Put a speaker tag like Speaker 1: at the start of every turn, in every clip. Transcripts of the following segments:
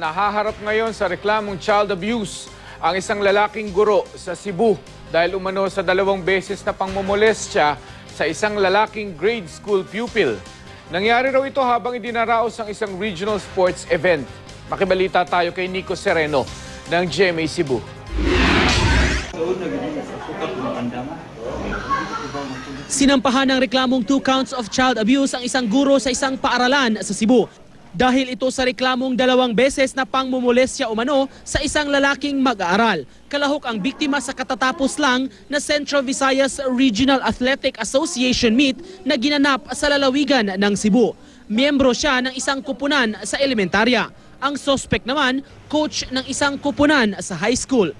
Speaker 1: Nahaharap ngayon sa reklamong child abuse ang isang lalaking guro sa Cebu dahil umano sa dalawang beses na pangmomolestya sa isang lalaking grade school pupil. Nangyari raw ito habang idinaraos ang isang regional sports event. Makibalita tayo kay Nico Sereno ng GMA Cebu.
Speaker 2: Sinampahan ng reklamong two counts of child abuse ang isang guro sa isang paaralan sa Cebu. Dahil ito sa reklamong dalawang beses na pangmumulestya umano sa isang lalaking mag-aaral. Kalahok ang biktima sa katatapos lang na Central Visayas Regional Athletic Association meet na ginanap sa lalawigan ng Cebu. Miyembro siya ng isang kupunan sa elementarya. Ang sospek naman, coach ng isang kupunan sa high school.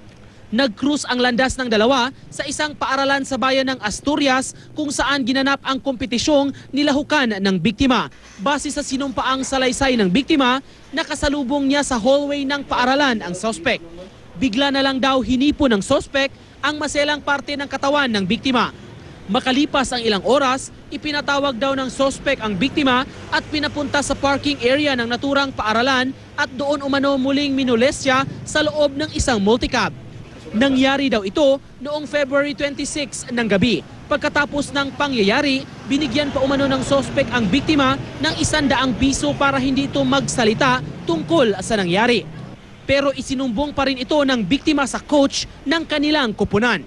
Speaker 2: Nag-cruise ang landas ng dalawa sa isang paaralan sa bayan ng Asturias kung saan ginanap ang kompetisyong nilahukan ng biktima. Base sa sinumpaang salaysay ng biktima, nakasalubong niya sa hallway ng paaralan ang sospek. Bigla na lang daw hinipo ng sospek ang maselang parte ng katawan ng biktima. Makalipas ang ilang oras, ipinatawag daw ng sospek ang biktima at pinapunta sa parking area ng naturang paaralan at doon umano muling minulesya sa loob ng isang multicab. Nangyari daw ito noong February 26 ng gabi. Pagkatapos ng pangyayari, binigyan pa umano ng sospek ang biktima ng isandaang piso para hindi ito magsalita tungkol sa nangyari. Pero isinumbong pa rin ito ng biktima sa coach ng kanilang kupunan.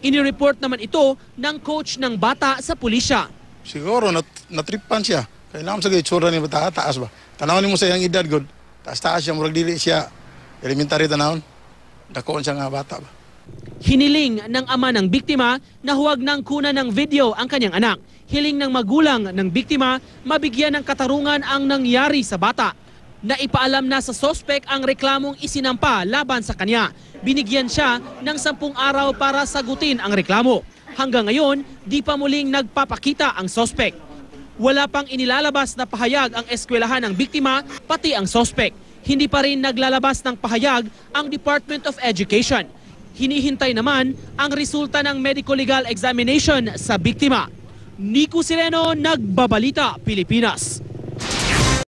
Speaker 2: Inireport naman ito ng coach ng bata sa pulisya.
Speaker 3: Siguro nat natripan siya. Kailangan sa itsura ni bata taas ba. Tanawin mo sa iyang edad god. Taas taas siya murag dili siya elementary tanawon. Dakoon siya nga bata ba.
Speaker 2: Hiniling ng ama ng biktima na huwag nang kuna ng video ang kanyang anak. Hiling ng magulang ng biktima mabigyan ng katarungan ang nangyari sa bata. Naipaalam na sa sospek ang reklamong isinampa laban sa kanya. Binigyan siya ng sampung araw para sagutin ang reklamo. Hanggang ngayon, di pa muling nagpapakita ang sospek. Wala pang inilalabas na pahayag ang eskwelahan ng biktima pati ang sospek. Hindi pa rin naglalabas ng pahayag ang Department of Education. Hinihintay naman ang resulta ng medical legal examination sa biktima. Nico Sireno, Nagbabalita, Pilipinas.